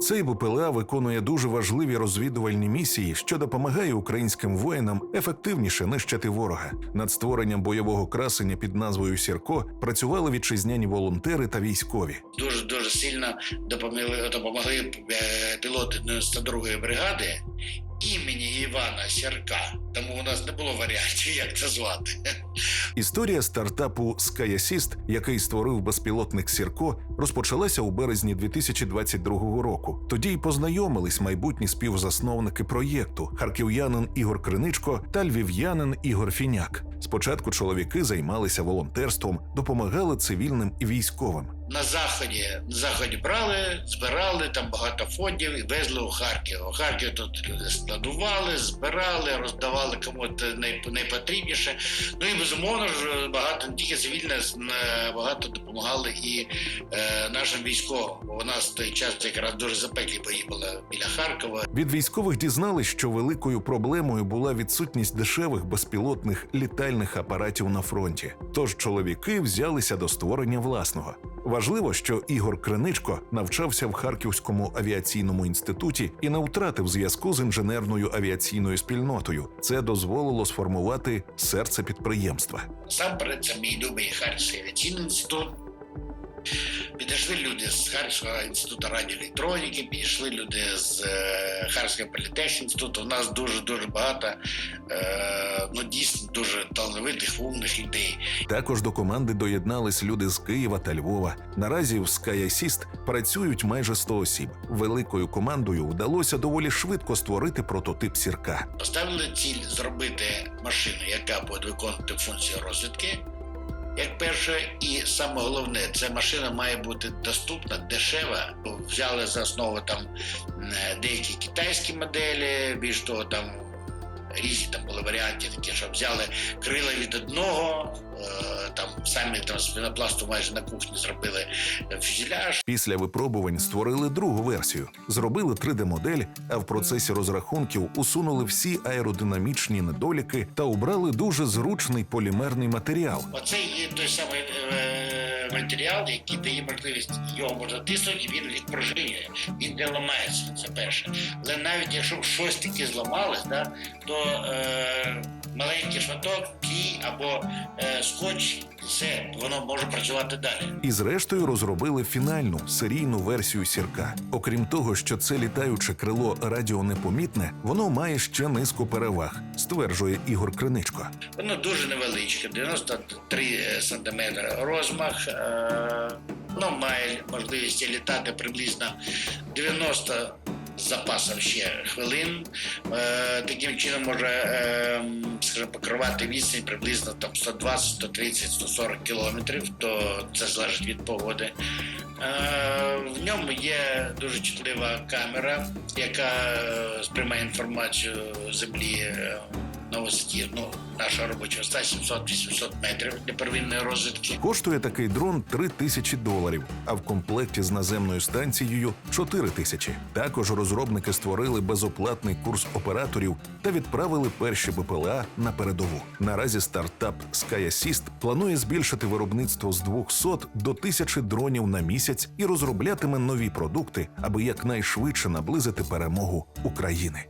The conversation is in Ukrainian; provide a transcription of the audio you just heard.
Цей БПЛА виконує дуже важливі розвідувальні місії, що допомагає українським воїнам ефективніше нищити ворога. Над створенням бойового красення під назвою Сірко працювали вітчизняні волонтери та військові. дуже дуже сильно допомогли допомогли е, пілоти 92-ї бригади імені Івана Сірка. Тому у нас не було варіантів, як це звати. Історія стартапу SkyAssist, який створив безпілотник Сірко, розпочалася у березні 2022 року. Тоді й познайомились майбутні співзасновники проєкту харків'янин Ігор Криничко та львів'янин Ігор Фіняк. Спочатку чоловіки займалися волонтерством, допомагали цивільним і військовим. На заході на заході брали, збирали там багато фондів і везли у Харків. У Харків тут люди складували, збирали, роздавали кому най- найпотрібніше. Ну і безумовно ж багато не тільки цивільне, е, багато допомагали і е, нашим військовим. Бо у нас в той час якраз дуже запеклі бої були біля Харкова. Від військових дізнались, що великою проблемою була відсутність дешевих безпілотних літальних апаратів на фронті. Тож чоловіки взялися до створення власного. Важливо, що Ігор Криничко навчався в Харківському авіаційному інституті і не втратив зв'язку з інженерною авіаційною спільнотою. Це дозволило сформувати серце підприємства. Сам це мій любий Харківський авіаційний інститут. Підійшли люди з Харківського інституту радіоелектроніки, підійшли люди з е, Харківського політехнічного інституту. У нас дуже дуже багато е, ну дійсно дуже талановитих, умних людей. Також до команди доєднались люди з Києва та Львова. Наразі в SkyAssist працюють майже 100 осіб. Великою командою вдалося доволі швидко створити прототип сірка. Поставили ціль зробити машину, яка буде виконувати функцію розвідки. Як перше, і саме головне, ця машина має бути доступна, дешева. Взяли за основу там деякі китайські моделі, більш того, там різні там були варіанти такі, що взяли крила від одного, там самі там з пінопласту майже на кухні зробили фюзеляж. Після випробувань створили другу версію, зробили 3D-модель, а в процесі розрахунків усунули всі аеродинамічні недоліки та обрали дуже зручний полімерний матеріал. Оце є той самий е, матеріал, який дає можливість його можна тиснути, і він відпружинює, він не ламається. Це перше. Але навіть якщо щось таке зламалось, да, то е, маленький шматок, клій або е, скотч, все, воно може працювати далі. І зрештою розробили фінальну серійну версію сірка. Окрім того, що це літаюче крило радіонепомітне, воно має ще низку переваг, стверджує Ігор Криничко. Воно дуже невеличке, 93 сантиметри розмах. Е, Воно має можливість літати приблизно 90 з запасом ще хвилин. Е, Таким чином може е, скажімо, покривати відстань приблизно там 120, 130, 140 кілометрів, то це залежить від погоди. Е, В ньому є дуже чутлива камера, яка е, сприймає інформацію землі е, на висоті ну, нашого робочого ста 700-800 метрів для первинної розвідки. Коштує такий дрон 3 тисячі доларів, а в комплекті з наземною станцією 4 тисячі. Також розробники створили безоплатний курс операторів та відправили перші БПЛА на передову. Наразі стартап SkyAssist планує збільшити виробництво з 200 до 1000 дронів на місяць і розроблятиме нові продукти, аби якнайшвидше наблизити перемогу України.